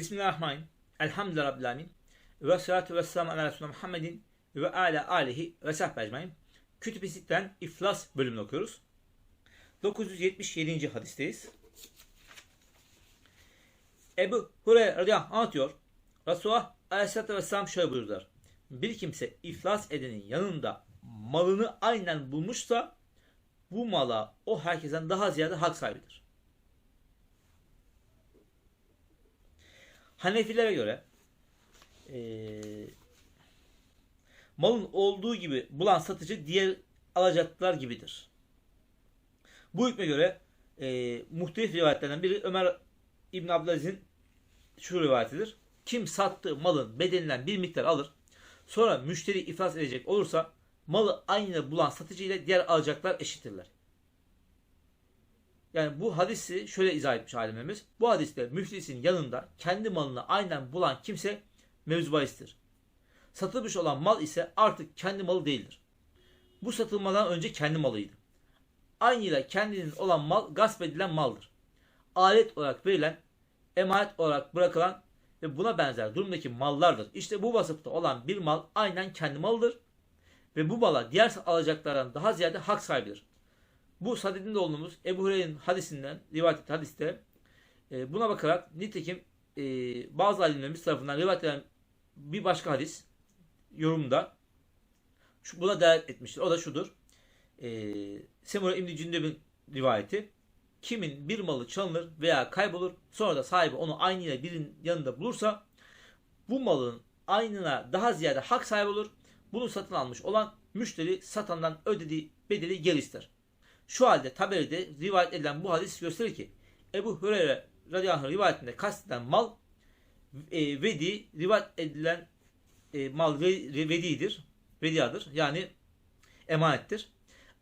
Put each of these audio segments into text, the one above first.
Bismillahirrahmanirrahim. Elhamdülillahi Rabbil Alemin. Ve salatu ve selamu ala Resulü Muhammedin ve ala alihi ve sahbihi ecmain. Kütüb-i Sitte'den İflas bölümünü okuyoruz. 977. hadisteyiz. Ebu Hureyre radıyallahu anh anlatıyor. Resulullah aleyhissalatü vesselam şöyle buyurdular. Bir kimse iflas edenin yanında malını aynen bulmuşsa bu mala o herkesten daha ziyade hak sahibidir. Hanefilere göre eee, malın olduğu gibi bulan satıcı diğer alacaklılar gibidir. Bu hükme göre eee muhtelif rivayetlerden biri Ömer İbn Abdülaziz'in şu rivayetidir. Kim sattığı malın bedelinden bir miktar alır, sonra müşteri iflas edecek olursa malı aynı bulan satıcı ile diğer alacaklar eşittirler. Yani bu hadisi şöyle izah etmiş alimimiz. Bu hadiste müflisin yanında kendi malını aynen bulan kimse mevzubahistir. Satılmış olan mal ise artık kendi malı değildir. Bu satılmadan önce kendi malıydı. Aynıyla kendinin olan mal gasp edilen maldır. Alet olarak verilen, emanet olarak bırakılan ve buna benzer durumdaki mallardır. İşte bu vasıfta olan bir mal aynen kendi malıdır ve bu mala diğer alacaklardan daha ziyade hak sahibidir. Bu Saded'in olduğumuz Ebu Hureyre'nin hadisinden rivayet hadiste e, buna bakarak nitekim e, bazı alimlerimiz tarafından rivayet edilen bir başka hadis yorumda şu, buna delalet etmiştir. O da şudur. E, Semura İbni Cündeb'in rivayeti kimin bir malı çalınır veya kaybolur sonra da sahibi onu aynıyla birinin yanında bulursa bu malın aynına daha ziyade hak sahibi olur. Bunu satın almış olan müşteri satandan ödediği bedeli geri ister. Şu halde Taberi'de rivayet edilen bu hadis gösterir ki Ebu Hureyre radıyallahu anh rivayetinde kastedilen mal e, vedi rivayet edilen e, mal ve- vedidir. Vediyadır. Yani emanettir.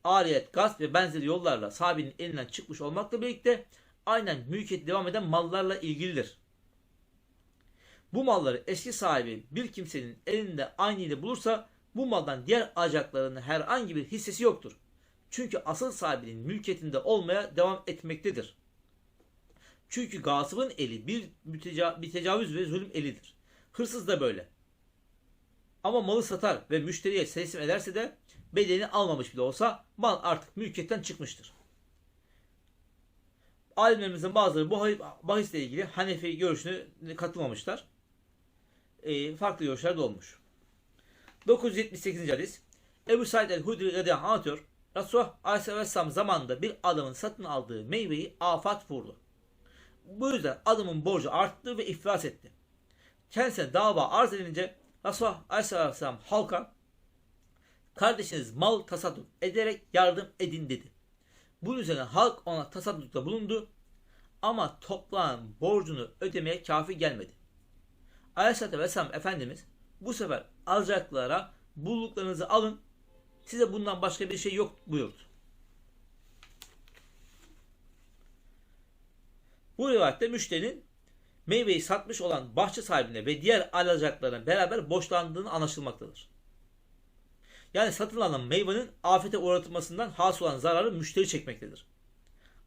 Ariyet, gasp ve benzeri yollarla sahibinin elinden çıkmış olmakla birlikte aynen mülkiyet devam eden mallarla ilgilidir. Bu malları eski sahibi bir kimsenin elinde aynıyla bulursa bu maldan diğer alacaklarının herhangi bir hissesi yoktur. Çünkü asıl sahibinin mülkiyetinde olmaya devam etmektedir. Çünkü gasıbın eli bir, bir tecavüz ve zulüm elidir. Hırsız da böyle. Ama malı satar ve müşteriye teslim ederse de bedelini almamış bile olsa mal artık mülkiyetten çıkmıştır. Alimlerimizin bazıları bu bahisle ilgili Hanefi görüşüne katılmamışlar. E, farklı görüşler de olmuş. 978. hadis Ebu Said el-Hudri radıyallahu anlatıyor. Resulullah Aleyhisselam zamanında bir adamın satın aldığı meyveyi afat vurdu. Bu yüzden adamın borcu arttı ve iflas etti. Kendisine dava arz edilince Resulullah Aleyhisselam halka kardeşiniz mal tasadduk ederek yardım edin dedi. Bunun üzerine halk ona tasaddukta bulundu ama toplanan borcunu ödemeye kafi gelmedi. Aleyhisselatü Vesselam Efendimiz bu sefer alacaklara bulduklarınızı alın size bundan başka bir şey yok buyurdu. Bu rivayette müşterinin meyveyi satmış olan bahçe sahibine ve diğer alacaklarına beraber borçlandığını anlaşılmaktadır. Yani satın alınan meyvenin afete uğratılmasından hasıl olan zararı müşteri çekmektedir.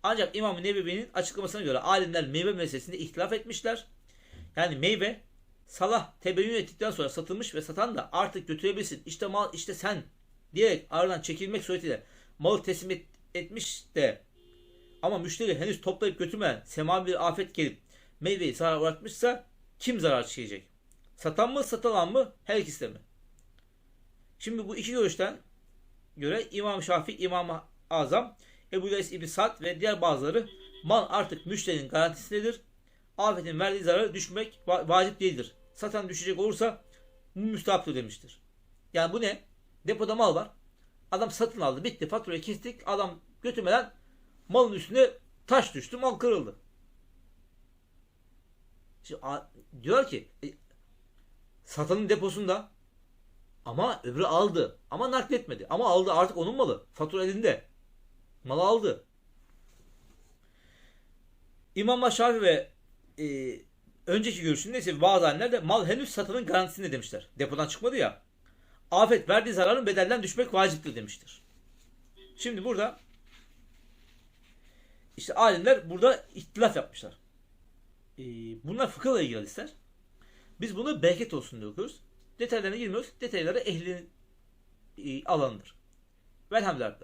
Ancak İmam-ı Nebevi'nin açıklamasına göre alimler meyve meselesinde ihtilaf etmişler. Yani meyve salah tebeyyün ettikten sonra satılmış ve satan da artık götürebilirsin. İşte mal işte sen diyerek aradan çekilmek suretiyle malı teslim et- etmiş de ama müşteri henüz toplayıp götürmeyen semavi bir afet gelip meyveyi zarar uğratmışsa kim zarar çekecek? Satan mı satılan mı her ikisi de mi? Şimdi bu iki görüşten göre İmam Şafii, İmam Azam, Ebu Leys İbni Sad ve diğer bazıları mal artık müşterinin garantisindedir. Afetin verdiği zararı düşmek va- vacip değildir. Satan düşecek olursa müstahaptır demiştir. Yani bu ne? Depoda mal var. Adam satın aldı. Bitti. Faturayı kestik. Adam götürmeden malın üstüne taş düştü. Mal kırıldı. Şimdi diyor ki e, satanın deposunda ama öbürü aldı. Ama nakletmedi. Ama aldı. Artık onun malı. Fatura elinde. Malı aldı. İmam Şafi ve e, önceki görüşünde ise bazı alimler de mal henüz satanın garantisinde demişler. Depodan çıkmadı ya afet verdiği zararın bedelden düşmek vaciptir demiştir. Şimdi burada işte alimler burada ihtilaf yapmışlar. e, bunlar fıkıhla ilgili hadisler. Biz bunu bereket olsun diye okuyoruz. Detaylarına girmiyoruz. Detayları ehlin e, alanıdır. Velhamdülillah.